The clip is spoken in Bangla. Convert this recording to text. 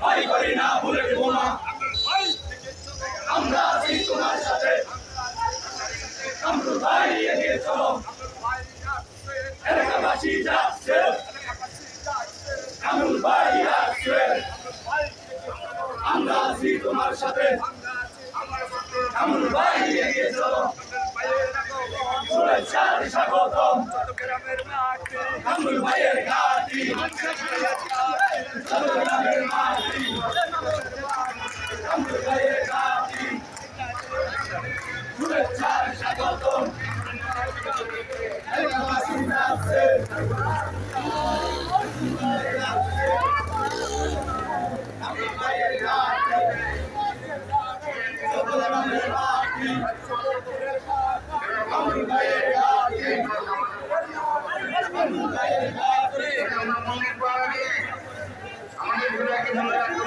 ভয় করি না বুলেট বোমা আমরা আছি তোমার সাথে। কামরুল ভাই এগিয়ে চলো। এলাকাবাসী যাচ্ছে। কামরুল ভাই আসছে। আমরা আছি তোমার সাথে। কামরুল এগিয়ে চলো। শুভেচ্ছার স্বাগতম। কামরুল ভাইয়ের ঘাটি আমাদের